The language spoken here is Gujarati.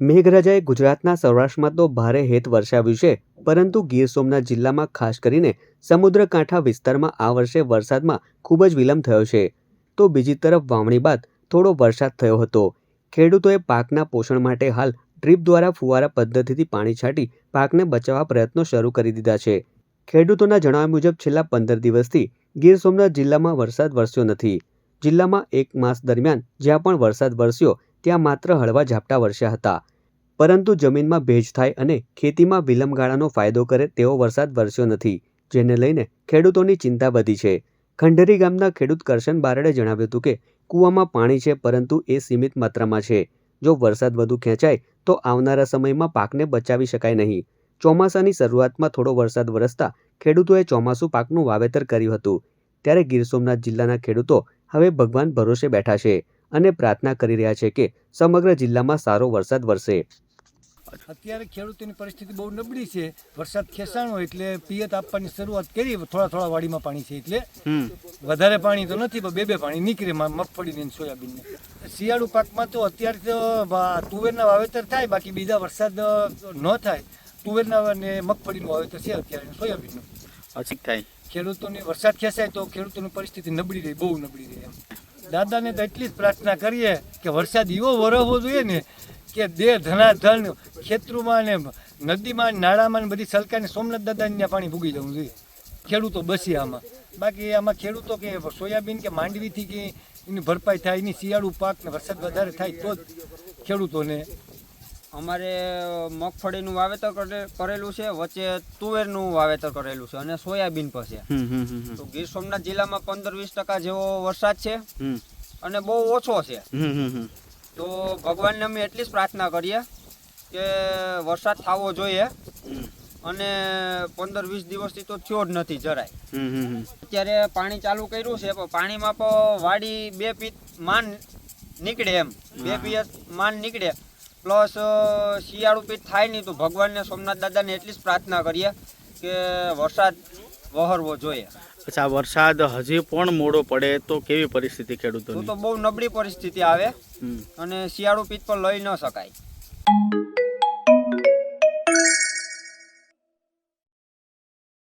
મેઘરાજાએ ગુજરાતના સૌરાષ્ટ્રમાં તો ભારે હેત વરસાવ્યું છે, પરંતુ ગીર સોમનાથ જિલ્લામાં ખાસ કરીને સમુદ્રકાંઠા વિસ્તારમાં આ વર્ષે વરસાદમાં ખૂબ જ વિલંબ થયો છે. તો બીજી તરફ વાવણી બાદ થોડો વરસાદ થયો હતો. ખેડૂતોએ પાકના પોષણ માટે હાલ ડ્રીપ દ્વારા ફુવારા પદ્ધતિથી પાણી છાંટી પાકને બચાવવા પ્રયત્નો શરૂ કરી દીધા છે. ખેડૂતોના જણાવ્યા મુજબ છેલ્લા પંદર દિવસથી ગીર સોમનાથ જિલ્લામાં વરસાદ વરસ્યો નથી. જિલ્લામાં એક માસ દરમિયાન જ્યાં પણ વરસાદ વરસ્યો, ત્યાં માત્ર હળવા ઝાપટા વરસ્યા હતા. પરંતુ જમીનમાં ભેજ થાય અને ખેતીમાં વિલંબગાળાનો ફાયદો કરે તેવો વરસાદ વરસ્યો નથી, જેને લઈને ખેડૂતોની ચિંતા વધી છે. ખંડેરી ગામના ખેડૂત કરશન બારડે જણાવ્યું હતું કે, કૂવામાં પાણી છે પરંતુ એ સીમિત માત્રામાં છે. જો વરસાદ વધુ ખેંચાય, તો આવનારા સમયમાં પાકને બચાવી શકાય નહીં. ચોમાસાની શરૂઆતમાં થોડો વરસાદ વરસતા ખેડૂતોએ ચોમાસું પાકનું વાવેતર કર્યું હતું. ત્યારે ગીર સોમનાથ જિલ્લાના ખેડૂતો હવે ભગવાન ભરોસે બેઠા છે અને પ્રાર્થના કરી રહ્યા છે કે સમગ્ર જિલ્લામાં સારો વરસાદ વરસે. અત્યારે ખેડૂતોની પરિસ્થિતિ બહુ નબળી છે. વરસાદ ખેંચાણો એટલે પિયત આપવાની શરૂઆત કરી થોડા થોડા વાડીમાં પાણી છે એટલે. વધારે પાણી તો નથી પણ બે બે પાણી નીકળે મગફળીને સોયાબીનને. શિયાળુ પાકમાં તો અત્યારે તો વા- તુવેરના વાવેતર થાય બાકી બીજા વરસાદ ન થાય. તુવેરના અને મગફળીનું વાવેતર છે અત્યારે સોયાબીનનું. અચીક થાય. ખેડૂતોની વરસાદ ખેંચાય તો ખેડૂતોની પરિસ્થિતિ નબળી રહી, બહુ નબળી રહી એમ. દાદાને તો એટલી જ પ્રાર્થના કરીએ કે વરસાદ એવો વરસવો જોઈએ ને કે દે ધનાધન ખેતરોમાં ને નદીમાં નાળામાં ને બધી સલકાને સોમનાથ દાદાને પાણી ભૂગી જવું જોઈએ. ખેડૂતો બસી આમાં. બાકી આમાં ખેડૂતો કે સોયાબીન કે માંડવીથી કે એની ભરપાઈ થાય, એની શિયાળુ પાક ને વરસાદ વધારે થાય તો જ ખેડૂતોને અમારે મગફળીનું વાવેતર કરેલું છે વચ્ચે તુવેરનું વાવેતર કરેલું છે અને સોયાબીન પર છે. તો ગીર સોમનાથ જિલ્લામાં પંદર વીસ ટકા જેવો વરસાદ છે અને બહુ ઓછો છે. તો ભગવાનને અમે એટલી જ પ્રાર્થના કરીએ કે વરસાદ થવો જોઈએ. અને પંદર વીસ દિવસથી તો થયો જ નથી જરાય. અત્યારે પાણી ચાલુ કર્યું છે પણ પાણીમાં પણ વાડી બે પીત માન નીકળે એમ. બે પિયત માન નીકળે. પ્લસ શિયાળુ પીઠ થાય નહીં તો ભગવાનને સોમનાથ દાદાને એટલી જ પ્રાર્થના કરીએ કે વરસાદ વહરવો જોઈએ. અચ્છા વરસાદ હજી પણ મોડો પડે તો કેવી પરિસ્થિતિ ખેડૂતો તો બહુ નબળી પરિસ્થિતિ આવે અને શિયાળુ પીત પણ લઈ ન શકાય.